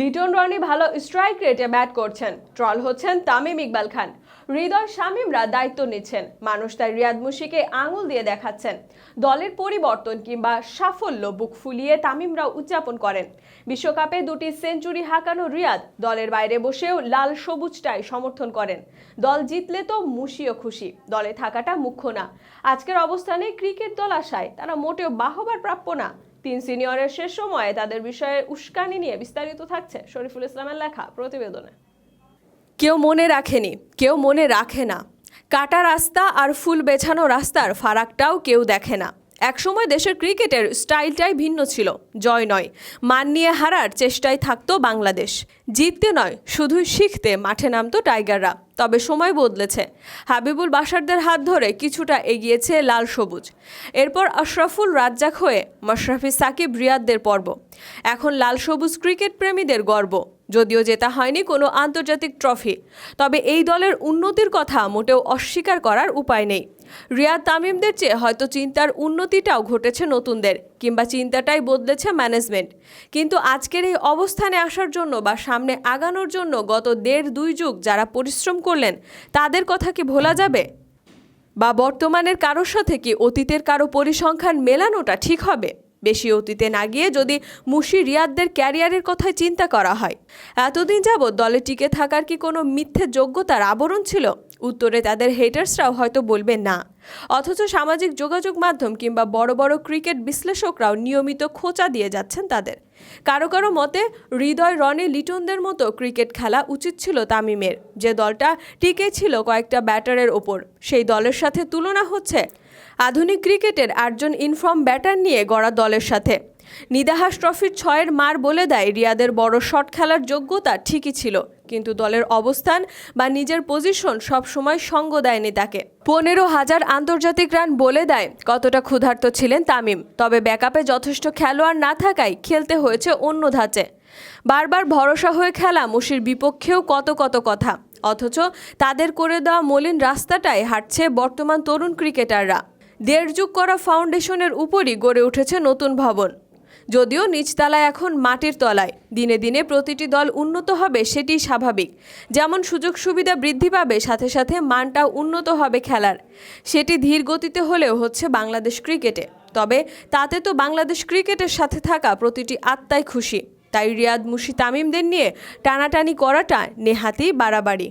লিটন রনি ভালো স্ট্রাইক রেটে ব্যাট করছেন। ট্রল হচ্ছেন তামিম ইকবাল খান। হৃদয় শামীমরা দায়িত্ব নিচ্ছেন। মানুষ তাই রিয়াদ মুশিকে আঙুল দিয়ে দেখাচ্ছেন। দলের পরিবর্তন কিংবা সাফল্য বুক ফুলিয়ে তামিমরা উদযাপন করেন। বিশ্বকাপে দুটি সেঞ্চুরি হাঁকানো রিয়াদ দলের বাইরে বসেও লাল সবুজটাই সমর্থন করেন। দল জিতলে তো মুশিও খুশি। দলে থাকাটা মুখ্য না। আজকের অবস্থানে ক্রিকেট দল আসায় তারা মোটেও বাহবার প্রাপ্য না। তিন সিনিয়রের শেষ সময়ে তাদের বিষয়ে উস্কানি নিয়ে বিস্তারিত থাকছে শরীফুল ইসলামের লেখা প্রতিবেদনে। কেউ মনে রাখেনি, কেউ মনে রাখে না। কাটা রাস্তা আর ফুল বেছানো রাস্তার ফারাকটাও কেউ দেখে না। একসময় দেশের ক্রিকেটের স্টাইলটাই ভিন্ন ছিল, জয় নয়। মান নিয়ে হারার চেষ্টায় থাকতো বাংলাদেশ। জিততে নয়, শুধুই শিখতে মাঠে নামতো টাইগাররা। তবে সময় বদলেছে। হাবিবুল বাসারদের হাত ধরে কিছুটা এগিয়েছে লাল সবুজ। এরপর আশরাফুল রাজ্জাক হয়ে মাশরাফি সাকিব রিয়াদদের পর্ব। এখন লাল সবুজ ক্রিকেট প্রেমীদের গর্ব। যদিও জেতা হয়নি কোনো আন্তর্জাতিক ট্রফি, তবে এই দলের উন্নতির কথা মোটেও অস্বীকার করার উপায় নেই। রিয়াদ তামিমদের চেয়ে হয়তো চিন্তার উন্নতিটাও ঘটেছে নতুনদের, কিংবা চিন্তাটাই বদলেছে ম্যানেজমেন্ট। কিন্তু আজকের এই অবস্থানে আসার জন্য বা সামনে আগানোর জন্য গত দেড় দুই যুগ যারা পরিশ্রম করলেন, তাদের কথা কি ভোলা যাবে? বা বর্তমানের কারোর সাথে কি অতীতের কারও পরিসংখ্যান মেলানোটা ঠিক হবে? বেশি অতীতে না গিয়ে যদি মুশি রিয়াদদের ক্যারিয়ারের কথাই চিন্তা করা হয়। এতদিন যাবৎ দলে টিকে থাকার কি কোনো মিথ্যে যোগ্যতার আবরণ ছিল? উত্তরে তাদের হেটার্সরাও হয়তো বলবে না। অথচ সামাজিক যোগাযোগ মাধ্যম কিংবা বড় বড় ক্রিকেট বিশ্লেষকরাও নিয়মিত খোঁচা দিয়ে যাচ্ছেন তাদের। কারও কারও মতে, হৃদয় রনে লিটনদের মতো ক্রিকেট খেলা উচিত ছিল তামিমের। যে দলটা টিকে ছিল কয়েকটা ব্যাটারের ওপর, সেই দলের সাথে তুলনা হচ্ছে আধুনিক ক্রিকেটের আটজন ইনফর্ম ব্যাটার নিয়ে গড়া দলের সাথে। নিদাহাস ট্রফির ছয়ের মার বলে দেয়, রিয়াদের বড় শট খেলার যোগ্যতা ঠিকই ছিল, কিন্তু দলের অবস্থান বা নিজের পজিশন সবসময় সঙ্গ দেয়নি তাকে। পনেরো হাজার আন্তর্জাতিক রান বলে দেয়, কতটা ক্ষুধার্ত ছিলেন তামিম, তবে ব্যাকআপে যথেষ্ট খেলোয়াড় না থাকায় খেলতে হয়েছে অন্য ধাঁচে। বারবার ভরসা হয়ে খেলা মুশির বিপক্ষেও কত কত কথা, অথচ তাদের করে দেওয়া মলিন রাস্তাটাই হাঁটছে বর্তমান তরুণ ক্রিকেটাররা। দেড় যুগ করা ফাউন্ডেশনের উপরই গড়ে উঠেছে নতুন ভবন। যদিও নিচতলায় এখন মাটির তলায়, দিনে দিনে প্রতিটি দল উন্নত হবে সেটি স্বাভাবিক। যেমন সুযোগ সুবিধা বৃদ্ধি পাবে, সাথে সাথে মানটাও উন্নত হবে খেলার। সেটি ধীর গতিতে হলেও হচ্ছে বাংলাদেশ ক্রিকেটে। তবে তাতে তো বাংলাদেশ ক্রিকেটের সাথে থাকা প্রতিটি আত্মাই খুশি। তাই রিয়াদ মুশি তামিমদের নিয়ে টানাটানি করাটা নেহাতি বাড়াবাড়ি।